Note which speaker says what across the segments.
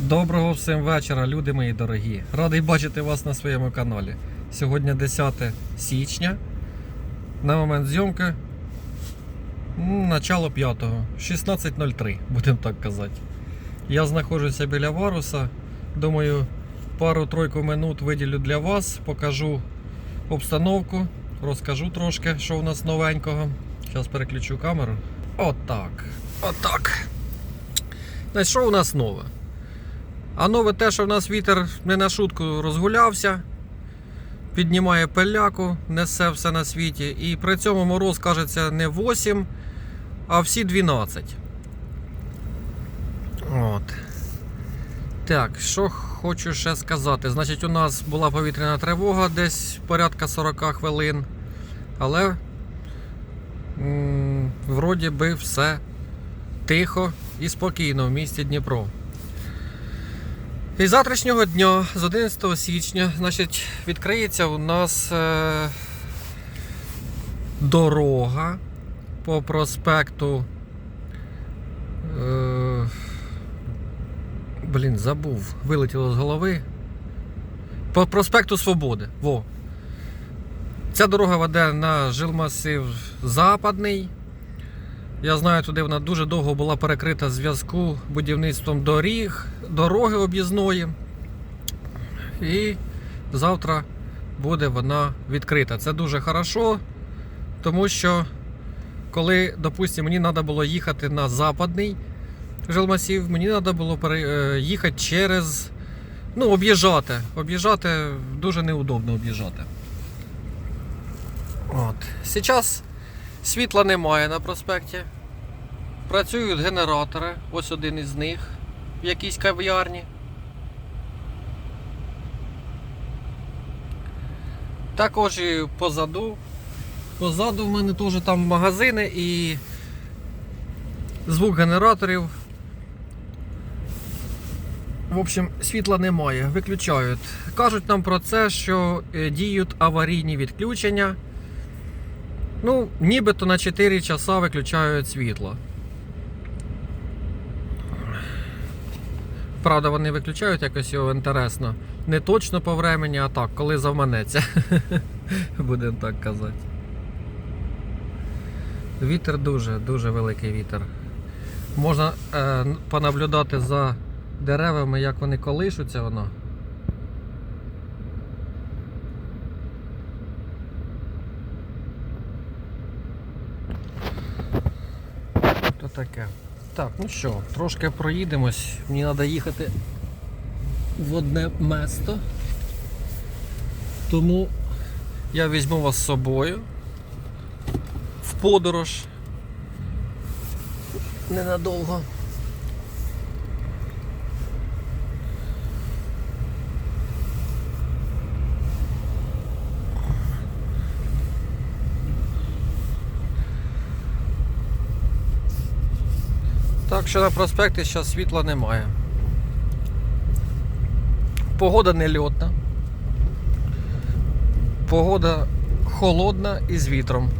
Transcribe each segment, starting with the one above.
Speaker 1: Доброго всім вечора, люди мої дорогі. Радий бачити вас на своєму каналі. Сьогодні 10 січня. На момент зйомки начало 5-го, 16.03, будемо так казати. Я знаходжуся біля Варуса. Думаю, пару-тройку минут виділю для вас, покажу обстановку, розкажу трошки, що у нас новенького. Зараз переключу камеру. Отак. Отак. Значить, що у нас нове? А нове те, що в нас вітер не на шутку розгулявся, піднімає пиляку, несе все на світі. І при цьому мороз кажеться не 8, а всі 12. От. Так, що хочу ще сказати. Значить, у нас була повітряна тривога десь порядка 40 хвилин. Але вроді би все тихо і спокійно в місті Дніпро. І завтрашнього дня, з 11 січня, значить, відкриється у нас е, дорога по проспекту. Е, блін, забув, вилетіло з голови. По проспекту Свободи. Во. Ця дорога веде на жилмасив Западний. Я знаю, туди вона дуже довго була перекрита зв'язку будівництвом доріг, дороги об'їзної. І завтра буде вона відкрита. Це дуже хорошо, тому що коли, допустимо, мені треба було їхати на западний жилмасів, мені треба було е, їхати через. Ну, об'їжджати. Об'їжджати дуже неудобно об'їжджати. От. Зараз Світла немає на проспекті. Працюють генератори. Ось один із них в якійсь кав'ярні. Також і позаду. Позаду в мене теж там магазини і звук генераторів. В общем, світла немає, виключають. Кажуть нам про це, що е, діють аварійні відключення. Ну, нібито на 4 часа виключають світло. Правда, вони виключають якось його інтересно. Не точно по времені, а так, коли завманеться. Будемо так казати. Вітер дуже, дуже великий вітер. Можна е, понаблюдати за деревами, як вони колишуться воно. То таке. Так, ну що, трошки проїдемось. Мені треба їхати в одне місто. Тому я візьму вас з собою в подорож. Ненадовго. Так що на проспекті зараз світла немає. Погода не льотна. Погода холодна і з вітром.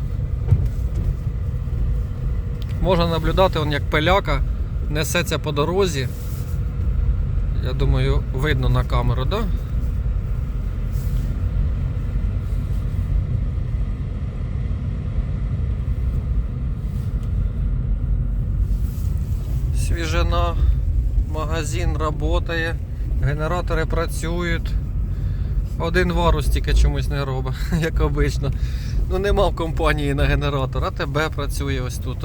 Speaker 1: Можна наблюдати, як пиляка несеться по дорозі. Я думаю, видно на камеру, так? Да? Свіжина, магазин працює, генератори працюють. Один варус тільки чомусь не робить, як обично. Ну нема в компанії на генератор, а тебе працює ось тут.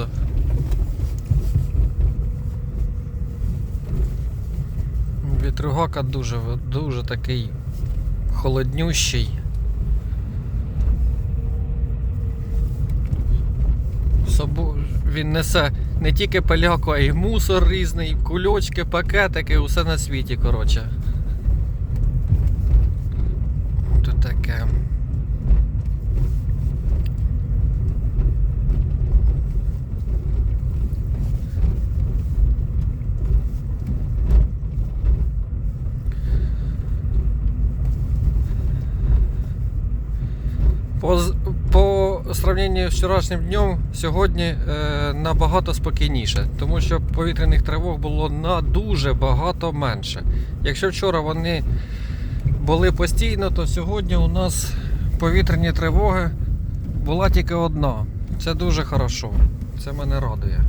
Speaker 1: Вітругака дуже, дуже такий холоднющий. Собу... Він несе не тільки пиляку, а й мусор різний, кульочки, пакетики, усе на світі, коротше. Тут таке. По, сравненні з вчорашнім днем сьогодні е, набагато спокійніше, тому що повітряних тривог було на дуже багато менше. Якщо вчора вони були постійно, то сьогодні у нас повітряні тривоги була тільки одна. Це дуже хорошо. Це мене радує.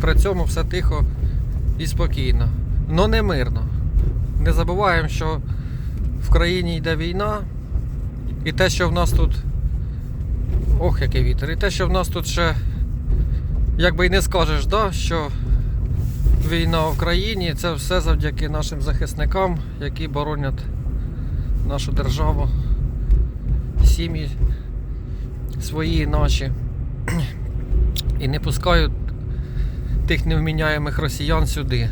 Speaker 1: При цьому все тихо і спокійно. Но не мирно. Не забуваємо, що в країні йде війна, і те, що в нас тут. Ох, який вітер. І те, що в нас тут ще, як би й не скажеш, да, що війна в країні, це все завдяки нашим захисникам, які боронять нашу державу, сім'ї свої наші. І не пускають тих невміняємих росіян сюди.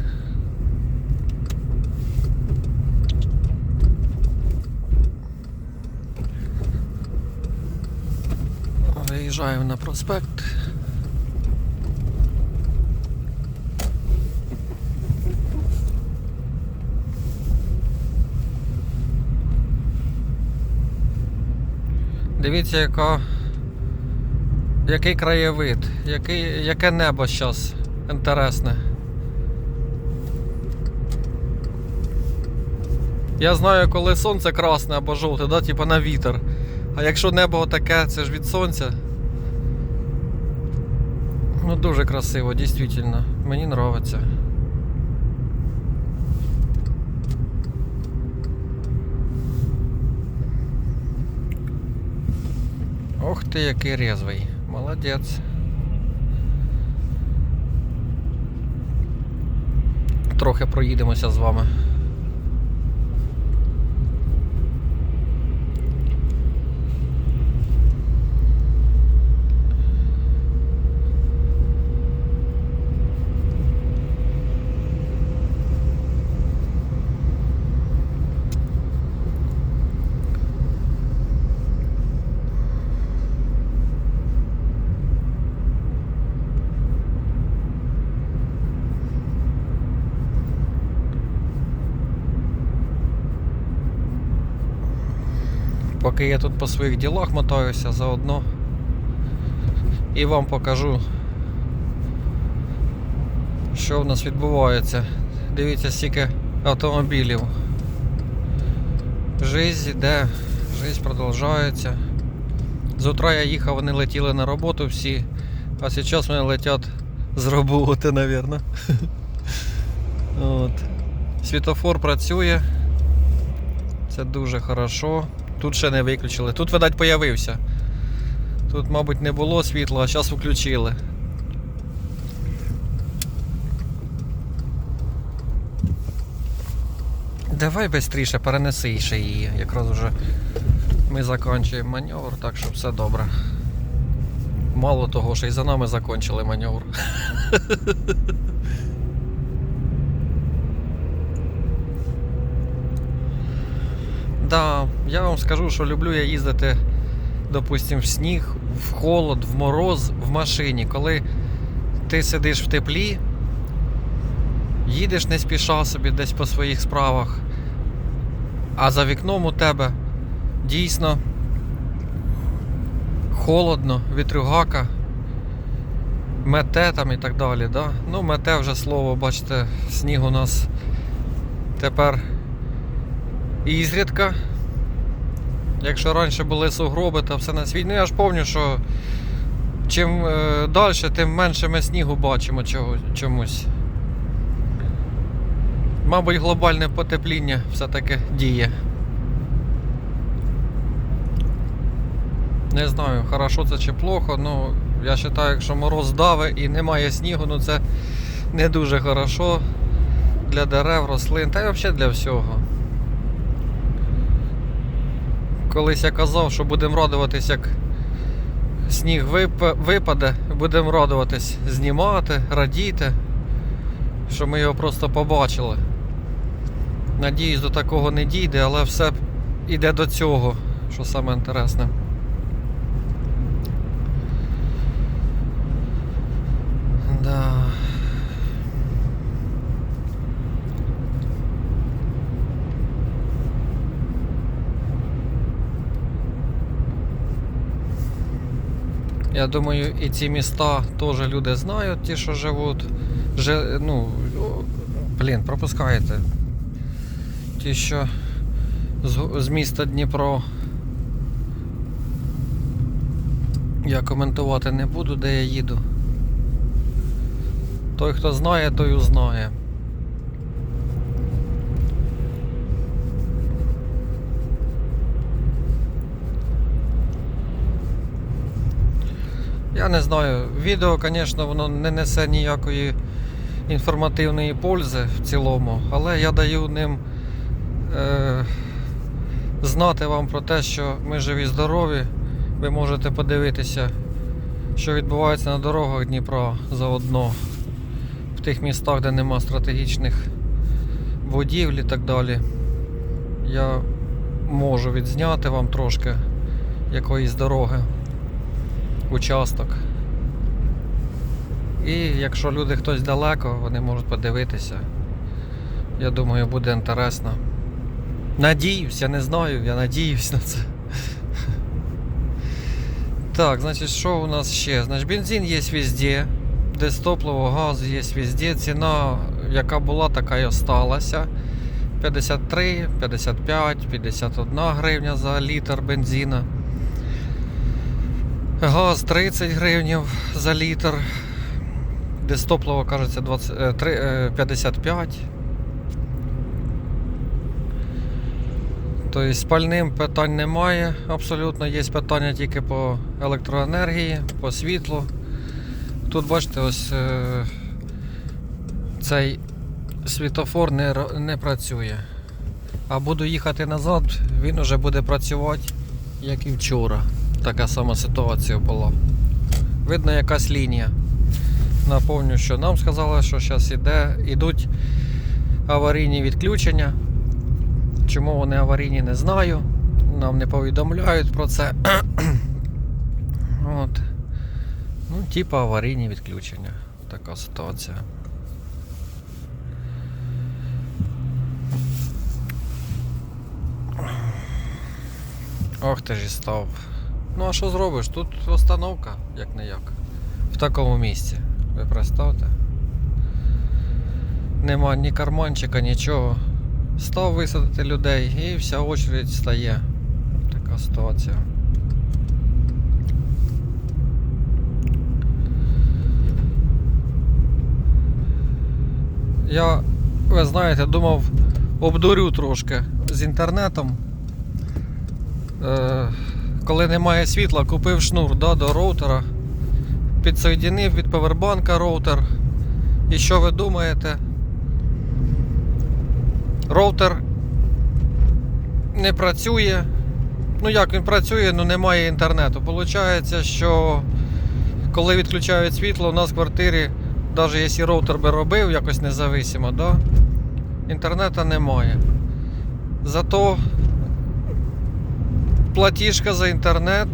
Speaker 1: Виїжджаємо на проспект. Дивіться, яка, який краєвид, який, яке небо зараз інтересне. Я знаю, коли сонце красне або жовте, да, типа на вітер. А якщо небо таке, це ж від сонця. Ну дуже красиво, дійсно. Мені подобається. Ох ти, який резвий. Молодець. Трохи проїдемося з вами. Поки я тут по своїх ділах мотаюся заодно і вам покажу, що в нас відбувається. Дивіться, стільки автомобілів. Жизнь йде, жизнь продовжується. З утра я їхав, вони летіли на роботу всі, а зараз вони летять з роботи, мабуть. Світофор працює. Це дуже хорошо. Тут ще не виключили. Тут, видать, появився. Тут, мабуть, не було світла, а зараз включили. Давай швидше перенеси ще її. Якраз вже ми закінчуємо маневр, так що все добре. Мало того, що і за нами закінчили маневр. Да, я вам скажу, що люблю я їздити, допустим, в сніг, в холод, в мороз в машині, коли ти сидиш в теплі, їдеш не спіша собі десь по своїх справах, а за вікном у тебе дійсно холодно, вітрюгака, мете там і так далі. Да? Ну, мете вже слово, бачите, сніг у нас тепер ізрідка. Якщо раніше були сугроби та все на світі, ну я ж пам'ятаю, що чим е, далі, тим менше ми снігу бачимо чого, чомусь. Мабуть, глобальне потепління все-таки діє. Не знаю, хорошо це чи плохо, ну я вважаю, якщо мороз даве і немає снігу, ну це не дуже хорошо для дерев, рослин, та й взагалі для всього. Колись я казав, що будемо радуватись, як сніг випаде, будемо радуватись, знімати, радіти, що ми його просто побачили. Надіюсь, до такого не дійде, але все йде до цього, що саме інтересне. Да. Я думаю, і ці міста теж люди знають, ті, що живуть. Же, ну, блін, пропускаєте. Ті, що з, з міста Дніпро. Я коментувати не буду, де я їду. Той, хто знає, той узнає. Я не знаю. Відео, звісно, воно не несе ніякої інформативної пользи в цілому, але я даю ним е, знати вам про те, що ми живі здорові. Ви можете подивитися, що відбувається на дорогах Дніпра заодно в тих містах, де нема стратегічних будівель і так далі. Я можу відзняти вам трошки якоїсь дороги, участок. І якщо люди хтось далеко, вони можуть подивитися. Я думаю, буде інтересно. Надіюсь, я не знаю, я надіюсь на це. Так, значить, що у нас ще? Значить, бензин є везде. Десь топливо, газ є везде. Ціна, яка була, така і осталася. 53, 55, 51 гривня за літр бензина. Газ 30 гривень за літр. Десь топливо, кажеться, 20, е, три- е, 55. Тобто з пальним питань немає абсолютно. Є питання тільки по електроенергії, по світлу. Тут бачите, ось е, цей світофор не, не працює. А буду їхати назад, він уже буде працювати, як і вчора. Така сама ситуація була. Видно якась лінія. Напомню, що нам сказали, що зараз іде, ідуть аварійні відключення. Чому вони аварійні, не знаю. Нам не повідомляють про це. От. Ну, типа аварійні відключення. Така ситуація. Ох ти ж і став. Ну а що зробиш? Тут остановка, як не як. В такому місці. Ви представте. Нема ні карманчика, нічого. Став висадити людей і вся очередь стає. Така ситуація. Я, ви знаєте, думав, обдурю трошки з інтернетом. Е, коли немає світла, купив шнур да, до роутера, підсоєдинив від повербанка роутер. І що ви думаєте? Роутер не працює. Ну як він працює, ну немає інтернету. Получається, що коли відключають світло, у нас в квартирі, навіть якщо роутер би робив якось независимо, да, інтернету немає. Зато платіжка за інтернет.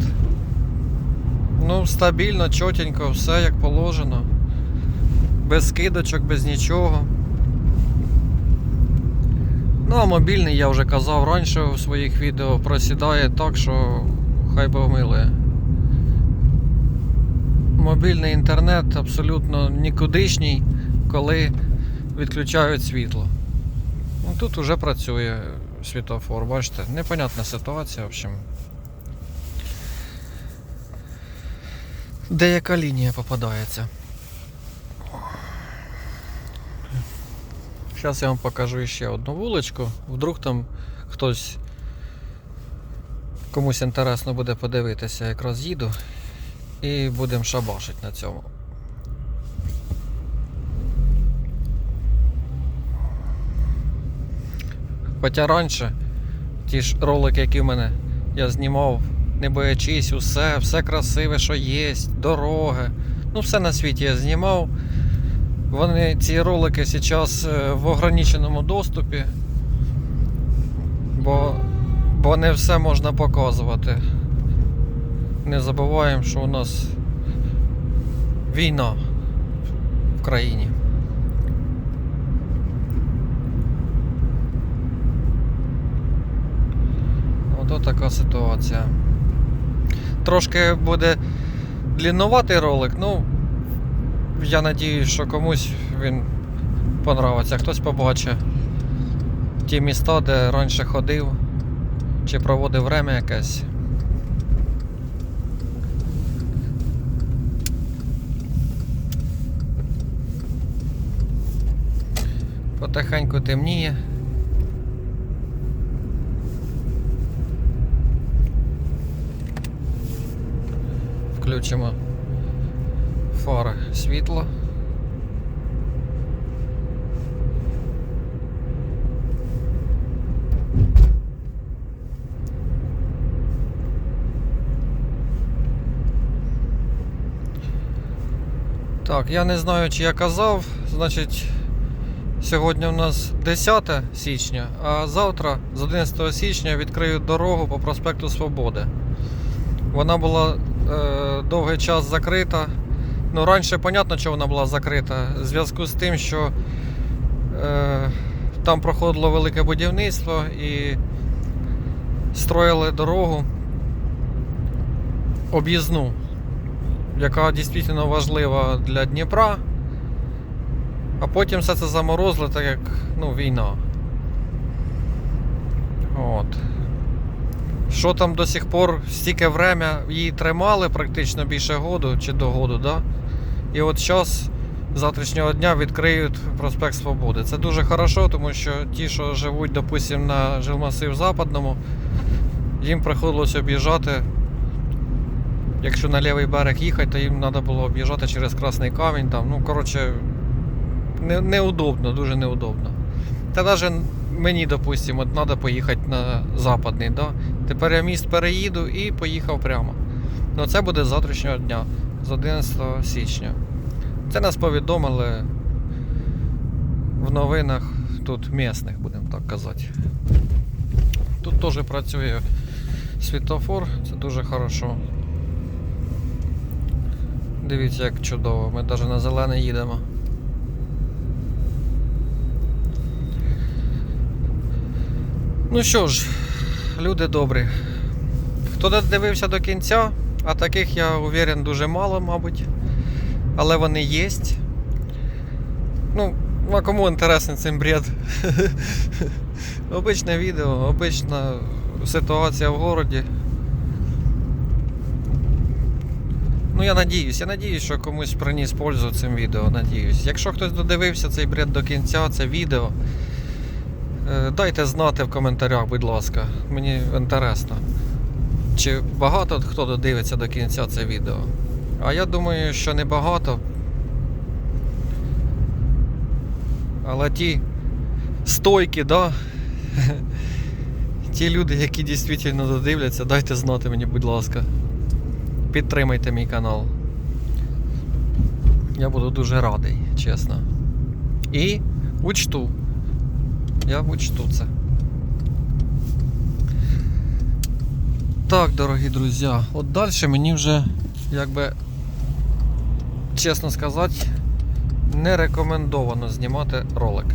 Speaker 1: Ну, стабільно, чотенько, все як положено. Без скидочок, без нічого. Ну, а мобільний, я вже казав раніше у своїх відео, просідає так, що хай Бог милує. Мобільний інтернет абсолютно нікудишній, коли відключають світло. Ну, тут вже працює світофор, бачите, непонятна ситуація, в общем. Деяка лінія попадається. Зараз я вам покажу ще одну вуличку. Вдруг там хтось комусь інтересно буде подивитися, якраз їду. І будемо шабашити на цьому. Хоча раніше ті ж ролики, які в мене я знімав, не боячись, усе, все красиве, що є, дороги. Ну, все на світі я знімав. Вони ці ролики зараз е, в ограниченому доступі, бо, бо не все можна показувати. Не забуваємо, що у нас війна в країні. Ото така ситуація. Трошки буде длінноватий ролик, ну я надіюсь, що комусь він понравиться. Хтось побачить ті міста, де раніше ходив чи проводив время якесь. Потихеньку темніє. Включимо фари світло. Так, я не знаю, чи я казав, значить, сьогодні у нас 10 січня, а завтра, з 11 січня, відкриють дорогу по проспекту Свободи. Вона була довгий час закрита. Ну, раніше, понятно, що вона була закрита. В зв'язку з тим, що е, там проходило велике будівництво і строїли дорогу об'їзну, яка дійсно важлива для Дніпра. А потім все це заморозили, так як ну, війна. От. Що там до сих пор стільки время її тримали практично більше году чи до году, да? І от зараз, завтрашнього дня, відкриють проспект Свободи. Це дуже хорошо, тому що ті, що живуть, допустимо, на жилмасив Западному, їм приходилось об'їжджати. Якщо на лівий берег їхати, то їм треба було об'їжджати через Красний Камінь. Там, ну, коротше, не, неудобно, дуже неудобно. Та навіть мені, допустимо, треба поїхати на западний. Да? Тепер я міст переїду і поїхав прямо. Ну це буде з завтрашнього дня, з 11 січня. Це нас повідомили в новинах тут місних, будемо так казати. Тут теж працює світофор, це дуже хорошо. Дивіться, як чудово, ми навіть на зелений їдемо. Ну що ж, люди добрі. Хто додивився до кінця, а таких я уверен дуже мало, мабуть. Але вони є. Ну, а кому інтересний цей бред? Обичне відео, обична ситуація в городі. Ну, я надіюсь, я надіюсь, що комусь приніс пользу цим відео. Надіюсь. Якщо хтось додивився цей бред до кінця, це відео. Е, Дайте знати в коментарях, будь ласка. Мені інтересно. Чи багато хто додивиться до кінця це відео? А я думаю, що не багато. Але ті стойкі, да? ті люди, які дійсно додивляться, дайте знати мені, будь ласка. Підтримайте мій канал. Я буду дуже радий, чесно. І учту. Я учту це. Так, дорогі друзі, от далі мені вже, якби, чесно сказати, не рекомендовано знімати ролик.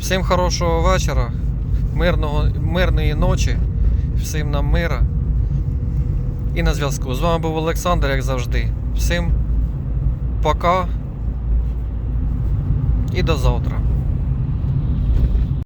Speaker 1: Всім хорошого вечора, мирного, мирної ночі, всім нам мира. І на зв'язку. З вами був Олександр, як завжди. Всім пока і до завтра.